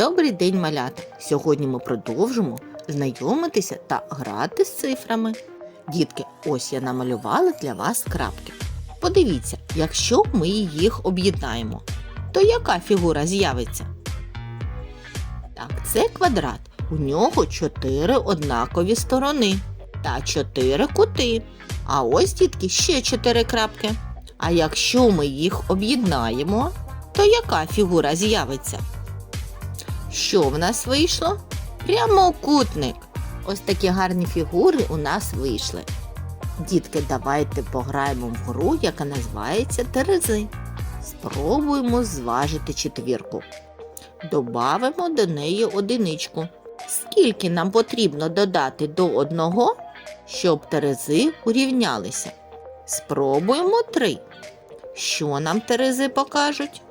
Добрий день, малята! Сьогодні ми продовжимо знайомитися та грати з цифрами. Дітки, ось я намалювала для вас крапки. Подивіться, якщо ми їх об'єднаємо, то яка фігура з'явиться? Так, це квадрат. У нього чотири однакові сторони та чотири кути. А ось, дітки, ще чотири крапки. А якщо ми їх об'єднаємо, то яка фігура з'явиться? Що в нас вийшло? Прямокутник. Ось такі гарні фігури у нас вийшли. Дітки, давайте пограємо в гру, яка називається Терези. Спробуємо зважити четвірку. Добавимо до неї одиничку. Скільки нам потрібно додати до одного, щоб терези урівнялися? Спробуємо три. Що нам терези покажуть?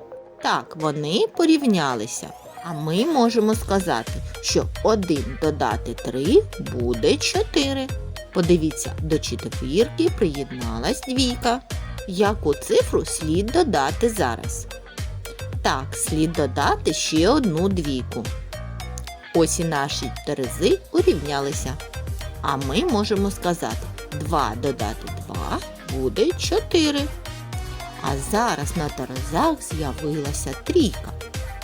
Так, вони порівнялися. А ми можемо сказати, що 1 додати 3 буде 4. Подивіться, до четвірки приєдналась двійка. Яку цифру слід додати зараз? Так, слід додати ще одну двійку. Ось і наші терези урівнялися. А ми можемо сказати 2 додати 2 буде 4. А зараз на терезах з'явилася трійка.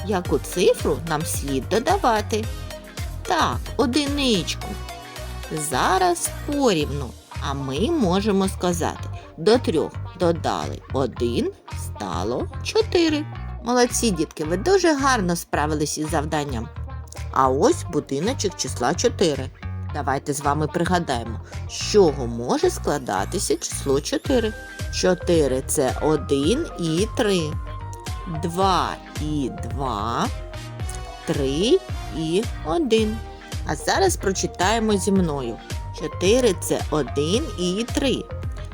Яку цифру нам слід додавати? Так, одиничку. Зараз порівну, а ми можемо сказати до трьох додали один, стало чотири. Молодці, дітки, ви дуже гарно справились із завданням. А ось будиночок числа 4. Давайте з вами пригадаємо, з чого може складатися число 4. 4 це 1 і 3. 2 і 2, 3 і 1. А зараз прочитаємо зі мною. 4 це 1 і 3.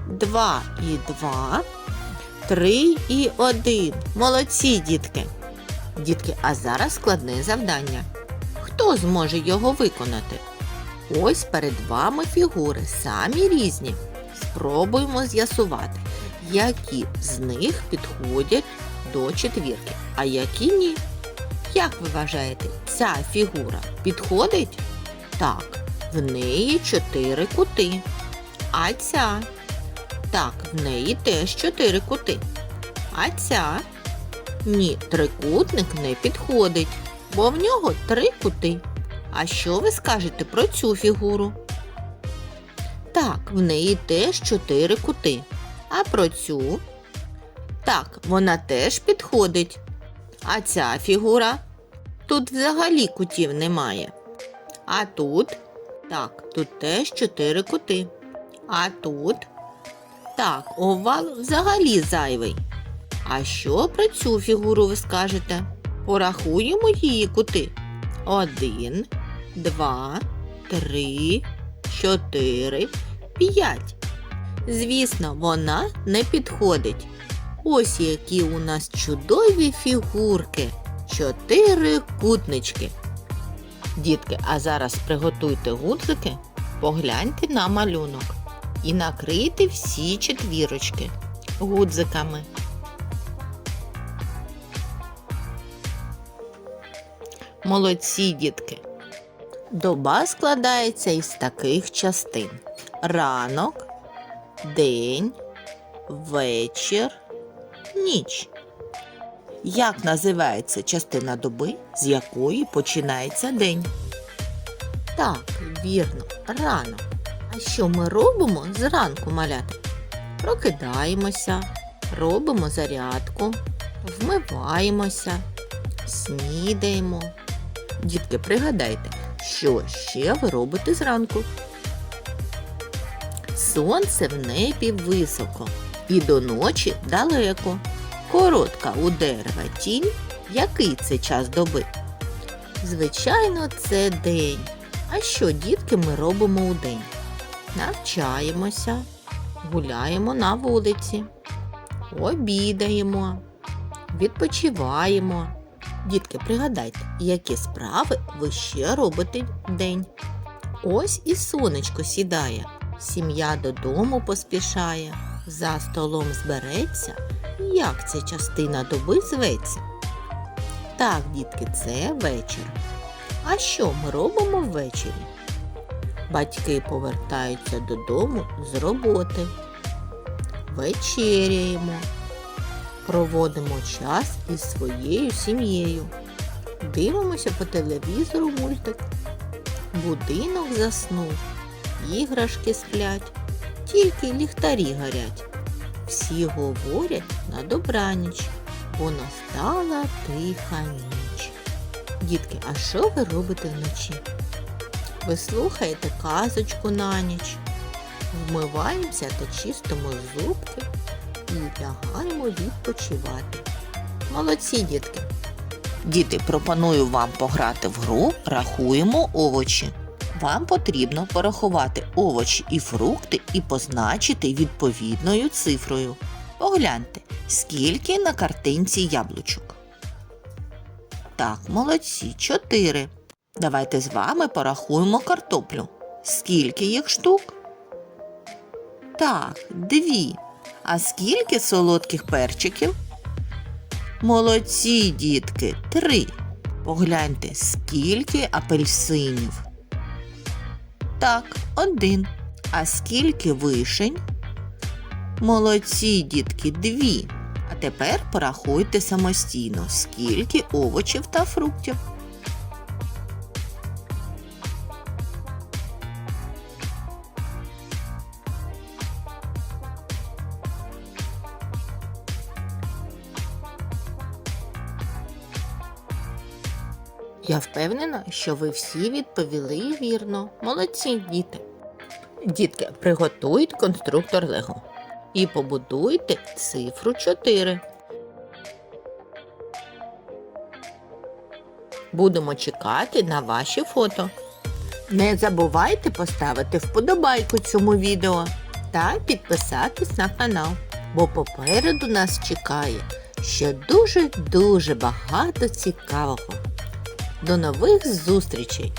2 і 2, 3 і 1. Молодці, дітки. Дітки, а зараз складне завдання. Хто зможе його виконати? Ось перед вами фігури, самі різні. Спробуємо з'ясувати, які з них підходять до четвірки, а які ні. Як ви вважаєте, ця фігура підходить? Так, в неї чотири кути. А ця? Так, в неї теж чотири кути. А ця? Ні, трикутник не підходить, бо в нього три кути. А що ви скажете про цю фігуру? Так, в неї теж чотири кути. А про цю? Так, вона теж підходить. А ця фігура? Тут взагалі кутів немає. А тут? Так, тут теж чотири кути. А тут? Так, овал взагалі зайвий. А що про цю фігуру ви скажете? Порахуємо її кути. Один, два, три, чотири, п'ять. Звісно, вона не підходить. Ось які у нас чудові фігурки. Чотири кутнички. Дітки, а зараз приготуйте гудзики, погляньте на малюнок і накрийте всі четвірочки гудзиками. Молодці, дітки. Доба складається із таких частин: ранок, день, вечір, ніч. Як називається частина доби, з якої починається день? Так, вірно, ранок. А що ми робимо зранку маляти? Прокидаємося, робимо зарядку, вмиваємося, снідаємо. Дітки, пригадайте, що ще ви робите зранку? Сонце в небі високо і до ночі далеко. Коротка у дерева тінь. Який це час доби? Звичайно, це день. А що, дітки, ми робимо у день? Навчаємося, гуляємо на вулиці, обідаємо, відпочиваємо. Дітки, пригадайте, які справи ви ще робите вдень. Ось і сонечко сідає, сім'я додому поспішає, за столом збереться. Як ця частина доби зветься? Так, дітки, це вечір. А що ми робимо ввечері? Батьки повертаються додому з роботи. Вечеряємо. Проводимо час із своєю сім'єю. Дивимося по телевізору мультик. Будинок заснув, іграшки сплять, тільки ліхтарі горять. Всі говорять на добраніч, бо настала тиха ніч. Дітки, а що ви робите вночі? Ви слухаєте казочку на ніч, вмиваємося та чистимо зубки і лягаємо відпочивати. Молодці, дітки! Діти, пропоную вам пограти в гру Рахуємо овочі. Вам потрібно порахувати овочі і фрукти і позначити відповідною цифрою. Погляньте, скільки на картинці яблучок. Так, молодці, чотири. Давайте з вами порахуємо картоплю. Скільки їх штук? Так, дві. А скільки солодких перчиків? Молодці, дітки, три. Погляньте, скільки апельсинів. Так, один. А скільки вишень? Молодці, дітки, дві. А тепер порахуйте самостійно, скільки овочів та фруктів. Я впевнена, що ви всі відповіли вірно. Молодці, діти. Дітки, приготуйте конструктор Лего і побудуйте цифру 4. Будемо чекати на ваші фото. Не забувайте поставити вподобайку цьому відео та підписатись на канал, бо попереду нас чекає ще дуже-дуже багато цікавого. До нових зустрічей!